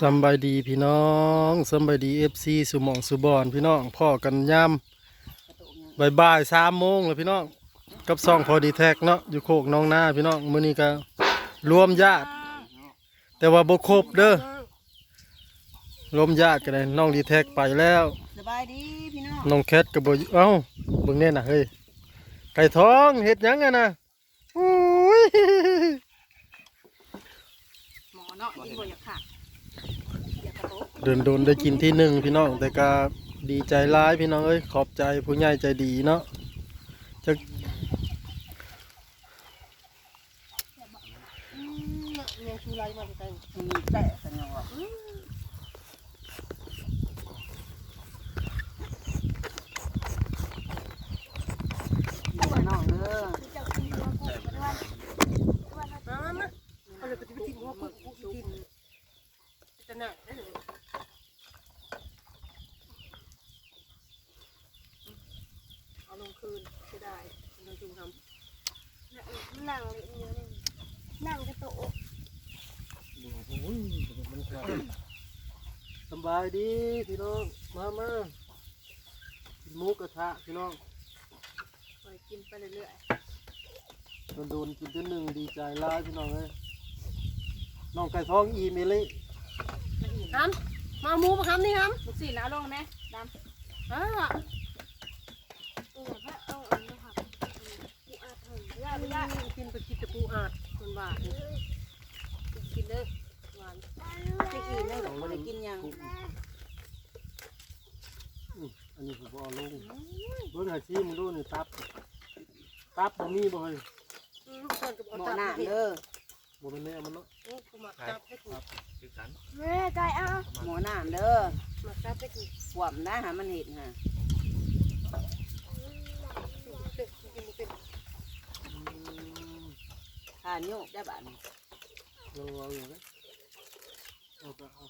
สำบายดีพี่น้องสำบายดีเอฟซีสุหมองสุบอนพี่น้องพ่อกันยามบ่ายบ่ายสามโมงเลยพี่น้องกับซ่องพอดีแท็กเนาะอยู่โคกน้องนาพี่น้องมื้อนี้ก็รวมญาติ แต่ว่าบ่ครบเด้อรวมญาติกันเลยน้องดีแท็กไปแล้วสบายดีพี่น้องน้องแคทก็บ่อยู่เอ้าเบิ่งแน่น่ะเฮ้ยไก่ทองเฮ็ดหยังอะน่ะอุ้ยหมอเนาะกินบ่อยากขาดอยากกระโตก เดินโดนได้กินที่หนึ่งพี่น้องแต่ก็ดีใจร้ายพี่น้องเอ้ยขอบใจผู้ใหญ่ใจดีเนาะจะยังชูไรมาแต่มีแต่สัญญาว่าพี่น้องเด้อ มามาเอาเลยไปกินหัวกุ๊กกุ๊กกินจะหนักได้เลยเอาลงคืนจะได้ลงจุ่มท นั่งเลยเยอะเลยนั่งกระโตก สบายดีพี่น้องมามากินหมูกระทะพี่น้องำปล่อยกินไปเรื่อยโดนโดนกินที่หนึ่งดีใจร้ายพี่น้องเอ้ยน้องไก่ทองอีเมลี่ๆน้ำมาหมูมาคำนี่น้ำลูกศิษย์นะลงไหมดำอ่าเออพระเอาอันนี้ค่ะกูอาถรรพ์ยาไม่ได้กินไปกินตะปูอาดมันหวานกินเด้อหวาน จะกินได้บ่ได้กินยังอันนี้ผมเอลงเบิ้งหาชีมึงดูนี่ตับ ตับบ่มีบ่เฮ้ยอืมคนกับหมอหน้าเด้อบ่เป็นแน่มันเนาะโอ้กูมาจับให้กูแม่ไก่เอาหมอหน้าเด้อมาจับให้กูขวบนะหามันเห็ดฮะเป็นกินเป็นอืมทานโยกได้บ้านลองเออย่างนี้เอาไปเอา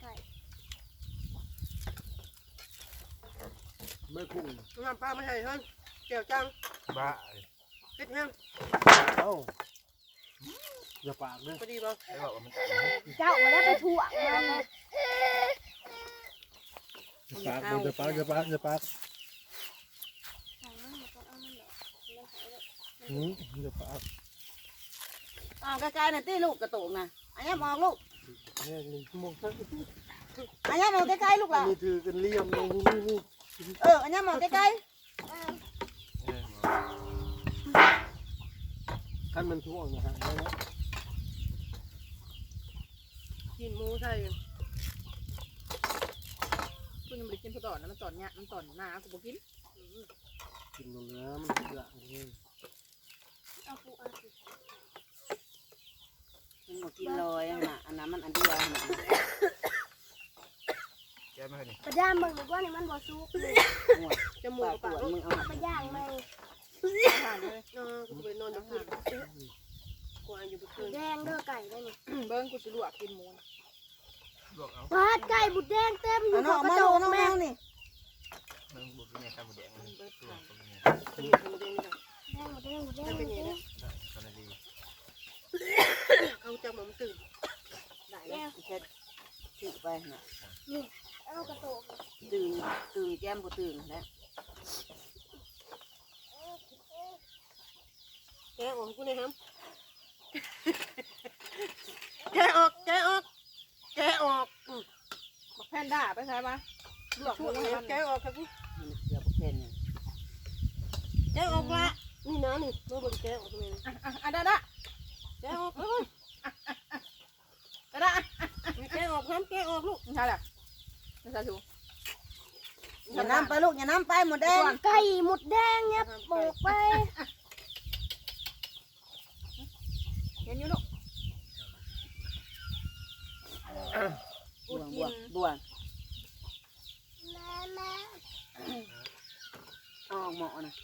ไก่ไม่คุ้งน้ำปลาไม่ใช่ท่านเจียวจังบ้าเผ็ดแห้งเอ้าอย่าปากเด้อพอดีบ่เจ้ามาได้ไปถ่วมันอย่าปากอย่าปากอย่าปากอย่าปากหืมอย่าปาก อ้าวใกล้ๆน่ะตีลูกกระโตกนะอันนี้มองลูกเนี่ยหนึ่งชั่วโมงสักอันนี้มองใกล้ๆลูกอัล่ะนนี้ถือกันเลี่ยมลงนี่นี่เอออันนี้มองใกล้ขั้นมันท่วงนะฮะได้แล้วกินหมูใช่กูยังไม่ได้กินพอตอนนะมันตอนเนี้ยมันตอนหน้ากูบอกกิน กินลงเนื้อมันเยอะเลยเอาปูอาสิๆมันบ่ กินลอยอันน่ะอันนั้นมันอันเดียวน่ะกระด้างมึงหรือว่านี่มันบ่ซุกเลยหัวจมูปากกปปาวกดมึงเอามาย่างมึงผ่านเลยเออกูไปนอนจะคืนกูอายุไปคืนแดงเด้อไก่ได้นี่เบิ้งกูจะลวกกินหมูวาดไก่บุดแดงเต็มอยู่เอาขน้อองงกมาระโตลูกกน้องแม่แมวนี่เบิ้งผ่านกินหมูแดงนี่แดงบุดแดงบุดแดงบุดแดง เอาจากหมูตื่นได้แม่เช็ดถือไปน่ะเอากระโตกตื่นตื่นแก้มบ่ตื่นแล้วแกะออกกูเนี่ยครับแกะออกแกะออกแกะออกบักแพนด้าไปใช่ปะลวกหมูแกะออกครับกูมันเกือบบ่เพ่นแกะออกละนี่นะนี่เมื่อบนแกะออกตรงนี้อะอะอะได้ละ กะออกเลยได้ละแกะออกครับแกะออกลูกใช่ละไม่ใช่ถูกอย่าน้ำไปลูกอย่าน้ำไปหมดแดงไก่หมดแดงเนี่ยโบกไปเห็นอยู่ลูกบวงบวงบวงแม่แม่เอออกหมอนะ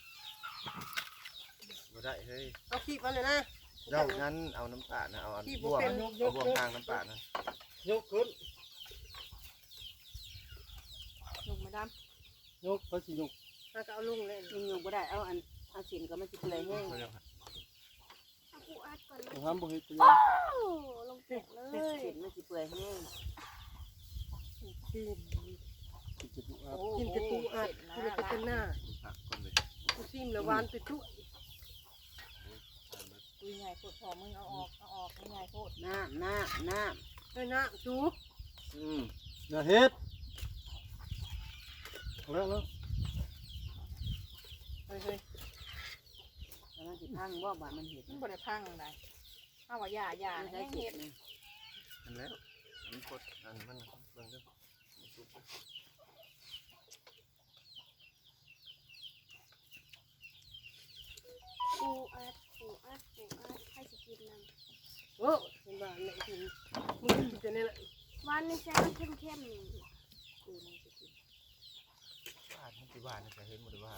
บ่ได้เฮ้ยเอาขีบมาเลยนะ เจ้านั้นเอาน้ำปลานะเอาอันที่บ่บ่วงเป็นเอาบ่วงทางน้ำปลานะยกขึ้นลงมาดยกไปสิยกำแล้วก็เอาลุงเลยยิงยงบ่ได้ เอาอันเอาสินก็ไม่ติดเลยแห้งเขาเรียกว่าเอาปูปูอัดก่อนเลยทำบ่เฮ็ดตัวโอ้ลงแตกเลเสยร็จมันสิเปื่อยแห้งกินจะดูอัพกินแต่ปูอัดกินแต่เป็นหน้าผักก่อนเลย กูซิมแล้วหวานไปจุ้ย ปุยใหญ่ปวดคอมึงเอาออกเอาออกไม่ใหญ่โพดน้ำน้ำน้ไอ้ยน้ำจูอืมอย่าเฮ็ดเอาแล้วแล้วเฮ้ยเฮ้ยแล้วมันสิพังว่าบาดมันเห็ดมันบ่ได้พังอะไรเอาว่าอย่าอย่ามันให้ได้เห็เห็ดดนะอันแล้วมันกดอันมันเบิ่งเด้อกูอัด ปูอัดปูอัดให้สิกินนโอ้เป็นบ้านไหนกินมึงกินแต่นี่แหละำวันนี้แซ่บเข้มๆนี่กูนี่สิกินบ้านมันสิบ้านนี่จะเห็นบ่ได้ว่า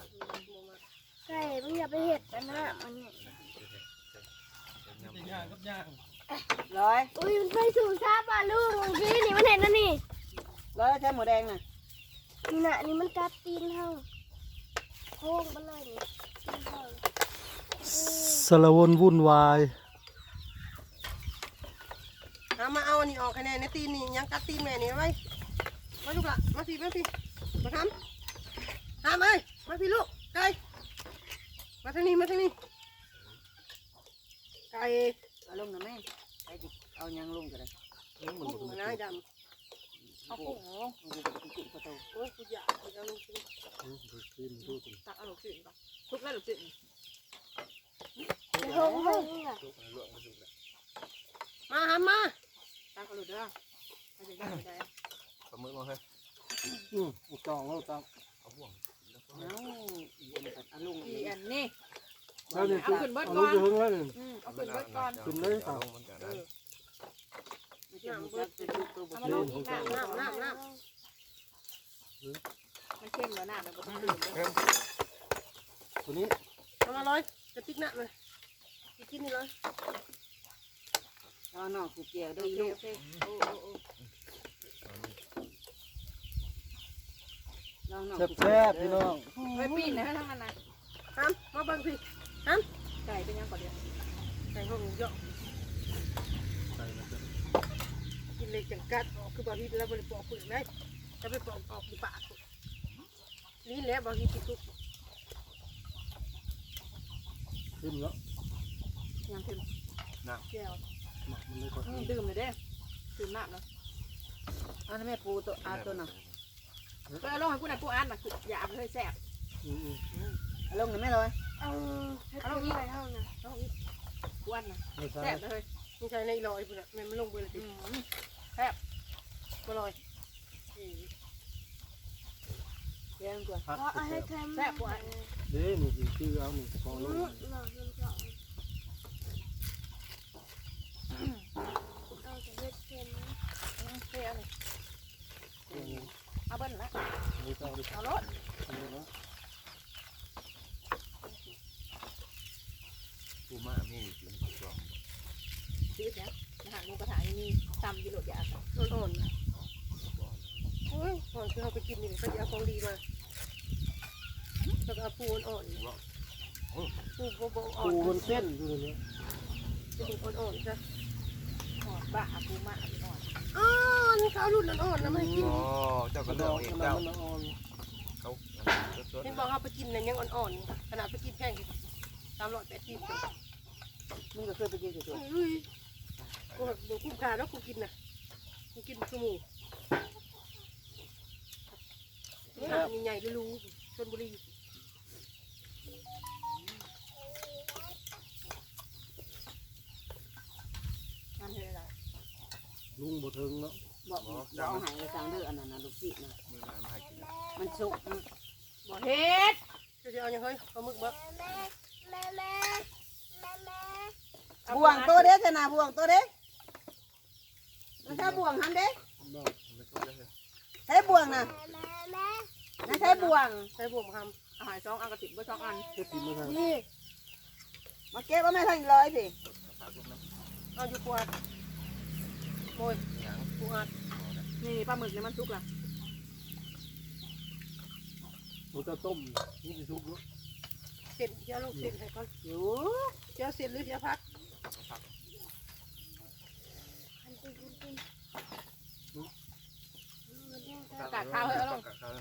ไก่มึงอย่าไปเห็ดกันนะมันเนี่ยย่างกับย่างร้อยอุ้ยมันไปสู่ซาบอะลูกเมื่อกี้นี่มันเห็นนะนี่ร้อยใช้หมูแดงน่ะนี่น่ะนี่มันกัดตีนเฮาโค้งไปเลยนี่ สารวนวุ่นวายเอามาเอาอันนี้ออกคะแนนในตีนนี่ยังกัดตีนแม่นี่ไว้มาลูกละมาพี่มาพี่มาทำทำเอ้ยมาพี่ลูกไก่มาทางนี้มาทางนี้ไก่เอาลงนะแม่ไปดิเอายังลงก็ได้กุ้งนายดำเอากุ้งเอาลงเอากุ้งกุ้งกระโตโอ้ยกูอยากกินเอาลูกชิ้นตักเอาลูกชิ้นก่อนทุกแล้วลูกชิ้น โค้งไปนี่อะสุกแล้วลวกมันสุกแล้วมาหามาตักเอาลูกเด้อไปจะย่างไปได้ปลาหมึกมาเฮ้ยอืมอุตองแล้วตังเอาบ่วงแล้วก็เอาอีอันกัเอาลงอีอันนี่แล้วนี่เอาขึ้นเบิดเอาก่ลูอกนจะหึงแล้วนี่อืมเอาขึ้นเบิดก่อนขึ้นเลยเอาลงมันกันนะไม่ใช่มันจะเป็นตัวบุเอากมาลงอีกน้ำน้ำน้ำน้ำมันเข้มแล้วน้ำมันบ่ต้องดื่มเลยตัวนี้เอามาเลยจะติ๊กน้ำเลยไป กินนี่เลยเอาหน่อกูเกี่ยวโอด้วยเคลูกโอเคโอ้โอ้โอ้ลองหน่อแซ่บๆพี่น้องไปปีนนะทั้งนั้นนะฮะมาเบังพี่ฮะไก่เป็นยังก่อนเดียวไก่ห้องเยอะกินเล็กจังกัดออกคือบาฮิตแล้วบริปอกฝืนได้จะไปปอกออกที่ปากนี่แหละบาฮิตทุกขึ้นแล้ว ยังขึ้นแก้วหมักมันเลยก่อนดื่มเลยเด้ดื่มน้ำแล้วเอาแม่ปูตัวอาตัวน่ะก็เอาลงให้กูนะกูอ่านนะอย่าเอาเลยแซ่บอืมเอาลงนะแม่เลยเอาเอาลงไปเท่านะเอาอีกกูอ่านนะๆไม่ใช่แซ่บเลยไม่ใช่ในลอยพุ่นอะมันลงไปเลยสิแซ่บก็ลอยเลี้ยงกว่าพักเพราะเอาให้เค็มแซ่บกว่าเด้นี่สิชื่อเอานี่กองลอืงมหน่อยมันก็เอาแต่เห็ดเค็มนะ เท่เลยเอาเบิ้ลละเอารถทำเลยนะปูม่ามีอยู่ในกล่องซื้อเนี่ยอาหารหมูกระทะนี่มีตำกิโลดยาค่ะอ่อนโอ้ยอ่อนคือเอาไปกินนี่ไปเอาของดีมาแล้วก็เอาปูอ่อนๆปูโบๆอ่อนปูนมันเส้นอยู่นี่ปูอ่อนๆจ้ะอ่ บ้าปูมากอ่อนอ่อนเขารุ่นอ่อนๆนะไม่กินอ๋อเจ้าก็กระดเลืออกกเองมันเจ้ามันอ่อนเขาสดเห็นบอกเอาไปกินเนี่ยยังอ่อนๆขนาดไปกินแพงสามร้อยแปดสิบมึงก็เคยไปกินตัวเฮ้ยกูแบบดูคุ้มค่าแล้วกูกินน่ะกูกินสมูนี่ใหญ่ๆรู้ชนบุรี มันเท่าไร ลุงบ่ถึงเนาะบอกบอกเอาหายไปทางเด้ออันนั้นนะลูกศิษย์นะๆมือหน้ามาให้กินมันสุกบ่เฮ็ดจะเอายังเฮ้ยปลาหมึกบ่แม่แม่แม่แม่แม่บ่วงตัวเด้อชนะบ่วงตัวเด้มันใช่บ่วงหันเด้บ้าไม่สุกแล้วเฮ้ยใช้บ่วงนะแม่แม่นะใช้บ่วงใส่บวมคำอาหารสองอันกระติบไว้สองอันเฮ็ดกินไม่ทันนี่มาเก็บว่าแม่ทางร้อยสิพักลงน้ำเอาอยู่ปวด โอ้ยหยังปวดนี่ปลาหมึกเนี่ยมันสุกละมันจะต้มนี่สิสุกเนาะเสร็จเดี๋ยวลูกเสร็จให้ก่อนอยู่เดี๋ยวเสร็จหรือเดี๋ยวพักผักคันติคันติกาดข้าวให้เอาลงกาดข้าว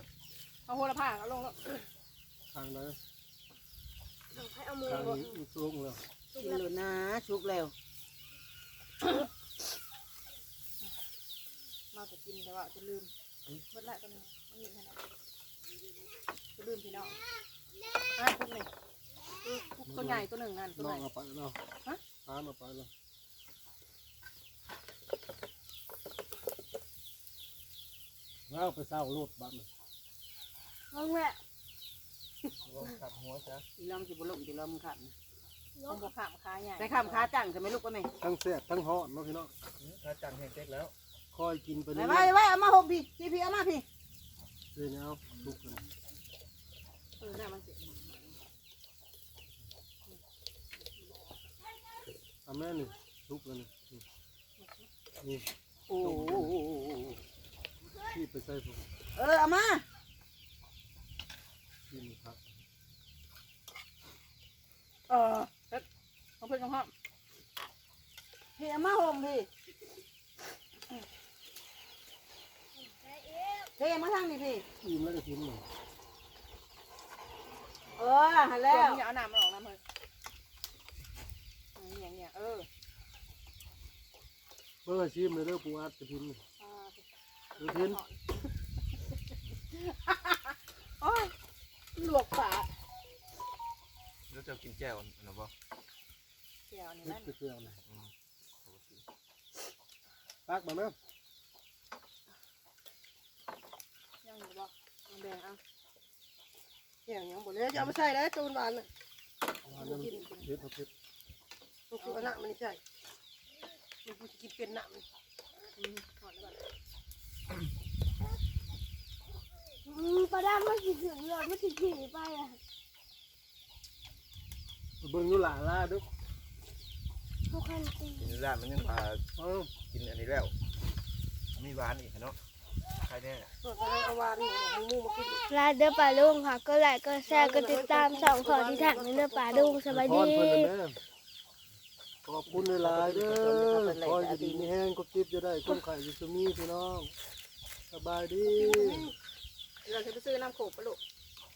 เอาโหระพาเอาลงแล้วทางไหนเอาให้เอามือทางบ่นี้สูงแล้วกินแล้วนะชุกแล้ว มาจะกินแต่ว่าจะลืมเบิดละตัวนี้มันมีขนาดจะลืมพี่น้องอะพวกนี้พวกตัวใหญ่ตัวหนึ่งนั่นตัวน้ใหองญ่เอาไปเนาะฮะทานเอาไปแล้วแล้วไปเศร้ารถบัตรลงแหละขับหัวจ้ะอีลองสิบ่ลงสิลองมึงขับต้องบวกขามขาใหญ่แต่ข้ามขาจังใช่ไหมลูกก็แม่ทั้งแซ่บทั้งฮอดเนาะพี่น้องถ้าจังแห้งเจ๊กแล้ว คอยกินไปไปเรื่ไว้อยไว้เอามาห่มพี่พี่พี่เอามาพี่ๆเรื่อยๆเอาลุกเลยเออหน้ามันเสียเอาแม่นี่ลุกเลยนี่นี่โอ้โหที่ไปใส่ผมเออเอามาที่นี่ครับเออเฮ็ดเอาเพื่อนกับห้องพี่เอามาห่มพี่ เอามาทางนี้พี่อิ่มแล้วก็กินหนึ่งเออหันแล้แล้ววอย่าเอาน้ำมันออกน้ำเลยอย่างเงี้ยเออเพื่อชิมเลยเด้อปูอัดจะพิมพ์นี่อ่าเด้อพิมพ์โอ้ยลวกปากแล้วจะกินแจ่วนะบ่เจียวนี่นิดนั่นไปเกลือหน่อยตักมาเนาะ ยังอยู่บ่เอา แบ่งเอาเจียวยังบ่เหลยจะเอามาใส่ได้ตูนหวานน่ะวานนั้นเผ็ดเผ็ดมันคืออันนั้นมันไม่ใช่มันกูจะกินเป็นน้ำมันอืมถอดแล้วก่อนอืมปลาดามมันสิถึงยอดมันสิขี่ไปอะเบิ่งอยู่หลาล่าเด้อทุกคันติกินแล้วมันยังพาเอากินอันนี้แล้ว มีหวานอีกเนาะ ใครเอาวานนี่เอาหมูมากินลาเด้อปลาลุงค่ะก็ไลค์ก็แชร์ก็ติดตามสองขอที่ถังเด้อปลาลุงสบายดี ขอบคุณหลายๆเด้อคอยอยู่ดีมีแห้งก็กิบจะได้กุ้งไข่อยู่ซุมีพี่น้อง สบายดี เราจะไปซื้อน้ำโขกปะลูก